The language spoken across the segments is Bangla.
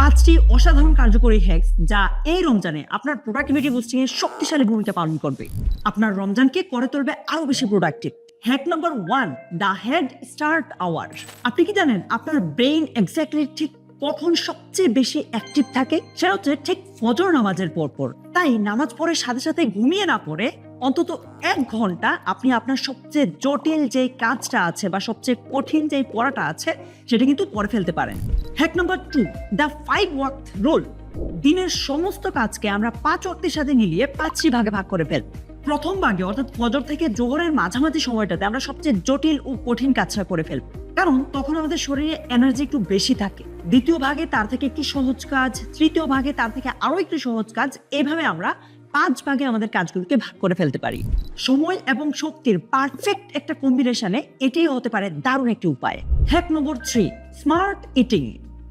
পাঁচটি অসাধারণ কার্যকরী হ্যাক্স যা এই রমজানে আপনার প্রোডাক্টিভিটি বুস্টিং এর শক্তিশালী ভূমিকা পালন করবে। আপনার রমজানকে করে তুলবে আরও বেশি productive hack number one the head start hour আপনি কি জানেন, আপনার ব্রেইন এক্স্যাক্টলি ঠিক কখন সবচেয়ে বেশি অ্যাক্টিভ থাকে? সেটা হচ্ছে ঠিক ফজর নামাজের পর পর তাই নামাজ পড়ে সাথে সাথে ঘুমিয়ে না পড়ে অন্তত এক ঘণ্টা আপনি আপনার সবচেয়ে জটিল যে কাজটা আছে বা সবচেয়ে কঠিন যে পড়াটা আছে, সেটা কিন্তু পড়ে ফেলতে পারেন। Hack number two, the five walk rule. দিনের সমস্ত কাজকে আমরা পাঁচ ওয়াক্তের সাথে মিলিয়ে পাঁচটি ভাগে ভাগ করে ফেল। প্রথম ভাগে, অর্থাৎ ফজর থেকে জোহরের মাঝামাঝি সময়টাতে আমরা সবচেয়ে জটিল ও কঠিন কাজটা করে ফেলব কারণ তখন আমাদের শরীরে এনার্জি একটু বেশি থাকে। দ্বিতীয় ভাগে তার থেকে একটু সহজ কাজ, তৃতীয় ভাগে তার থেকে আরও একটু সহজ কাজ, এভাবে আমরা পাঁচ ভাগে আমাদের কাজগুলোকে ভাগ করে ফেলতে পারি। সময় এবং শক্তির পারফেক্ট একটা কম্বিনেশনে এটাই হতে পারে দারুণ একটি উপায়। Hack number three smart eating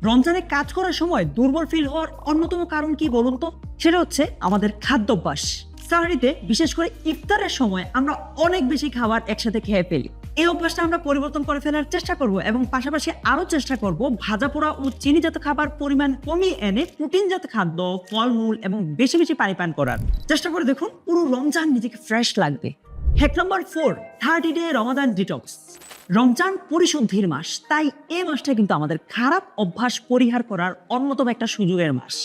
রমজানে কাজ করার সময় দুর্বল ফিল হওয়ার অন্যতম কারণ কি বলুন তো? সেটা হচ্ছে আমাদের খাদ্যাভ্যাস। সাহারিতে বিশেষ করে ইফতারের সময় আমরা অনেক বেশি খাবার একসাথে খেয়ে ফেলি। এই অভ্যাসটা আমরা পরিবর্তন করে ফেলার চেষ্টা করব এবং পাশাপাশি আরও চেষ্টা করব ভাজা পোড়া ও চিনিজাত খাবার পরিমাণ কমিয়ে এনে প্রোটিনজাত খাদ্য, ফলমূল এবং বেশি বেশি পানি পান করার। চেষ্টা করে দেখুন, পুরো রমজান নিজেকে ফ্রেশ লাগবে। Hack number four thirty day Ramadan detox Ramzan পরিশুদ্ধির মাস, তাই এই মাসটা কিন্তু আমাদের খারাপ অভ্যাস পরিহার করার অন্যতম একটা সুযোগের মাস।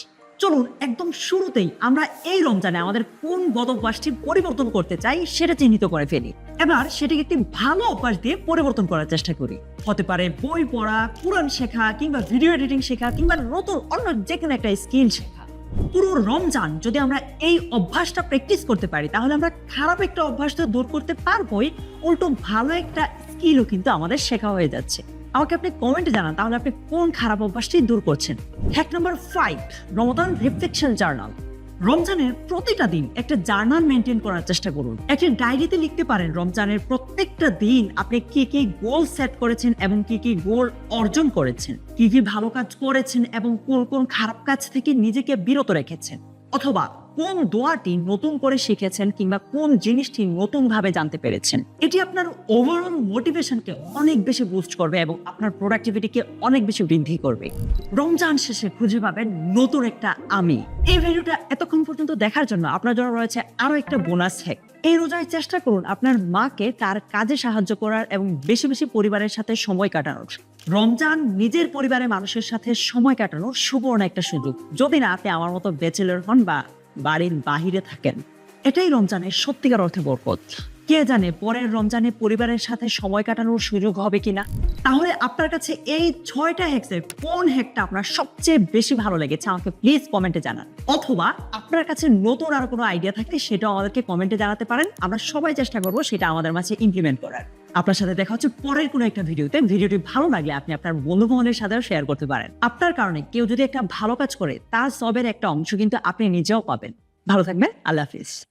চলুন একদম শুরুতেই আমরা এই রমজানে আমাদের কোন বদ অভ্যাসটি পরিবর্তন করতে চাই সেটা চিহ্নিত করে ফেলি। এবার সেটিকে একটি ভালো অভ্যাস দিয়ে পরিবর্তন করার চেষ্টা করি। হতে পারে বই পড়া, কোরআন শেখা কিংবা ভিডিও এডিটিং শেখা কিংবা নতুন অন্য যে কোনো একটা স্কিল শেখা। পুরো রমজান যদি আমরা এই অভ্যাসটা প্র্যাকটিস করতে পারি, তাহলে আমরা খারাপ একটা অভ্যাস তো দূর করতে পারবোই। উল্টো ভালো একটা স্কিলও কিন্তু আমাদের শেখা হয়ে যাচ্ছে। আমাকে আপনি কমেন্টে জানান, তাহলে আপনি কোন খারাপ অভ্যাসটি দূর করছেন? Hack number five Ramzan reflection journal রমজানের প্রতিটা দিন একটা জার্নাল মেনটেন করার চেষ্টা করুন। একটা ডায়েরিতে লিখতে পারেন, রমজানের প্রত্যেকটা দিন আপনি কি কি গোল সেট করেছেন এবং কি কি গোল অর্জন করেছেন? কি কি ভালো কাজ করেছেন এবং কোন কোন খারাপ কাজ থেকে নিজেকে বিরত রেখেছেন? অথবা কোন দোয়াটি নতুন করে শিখেছেন কিংবা কোন জিনিসটি নতুন ভাবে জানতে পেরেছেন? এটি আপনার ওভারঅল মোটিভেশনকে অনেক বেশি বুস্ট করবে এবং আপনার প্রোডাক্টিভিটিকে অনেক বেশি বৃদ্ধি করবে। রমজান শেষে খুঁজে পাবেন নতুন একটা আমি। এই ভিডিওটা এতক্ষণ পর্যন্ত দেখার জন্য আপনার জন্য রয়েছে আরও একটা বোনাস হ্যাক এই রোজায় চেষ্টা করুন আপনার মাকে তার কাজে সাহায্য করার এবং বেশি বেশি পরিবারের সাথে সময় কাটানোর। রমজান নিজের পরিবারের মানুষের সাথে সময় কাটানোর সুবর্ণ একটা সুযোগ। যদি না আপনি আমার মতো ব্যাচেলর হন বা বাড়ির বাহিরে থাকেন। এটাই রমজানের সত্যিকার অর্থে বরকত। কে জানে পরের রমজানে পরিবারের সাথে সময় কাটানোর সুযোগ হবে কিনা? তাহলে আপনার কাছে এই ছয়টা হ্যাক্সের কোন হ্যাকটা আপনার সবচেয়ে বেশি ভালো লেগেছে আমাকে প্লিজ কমেন্টে জানান। অথবা আপনার কাছে নতুন আর কোনো আইডিয়া থাকলে সেটা আমাদেরকে কমেন্টে জানাতে পারেন। আমরা সবাই চেষ্টা করব সেটা আমাদের মাঝে ইমপ্লিমেন্ট করার। আপনার সাথে দেখা হচ্ছে পরের কোনো একটা ভিডিওতে। ভিডিওটি ভালো লাগলে আপনি আপনার বন্ধু মহলের সাথেও শেয়ার করতে পারেন। আপনার কারণে কেউ যদি একটা ভালো কাজ করে, তার সবের একটা অংশ কিন্তু আপনি নিজেও পাবেন। ভালো থাকবেন, আল্লাহ হাফিজ।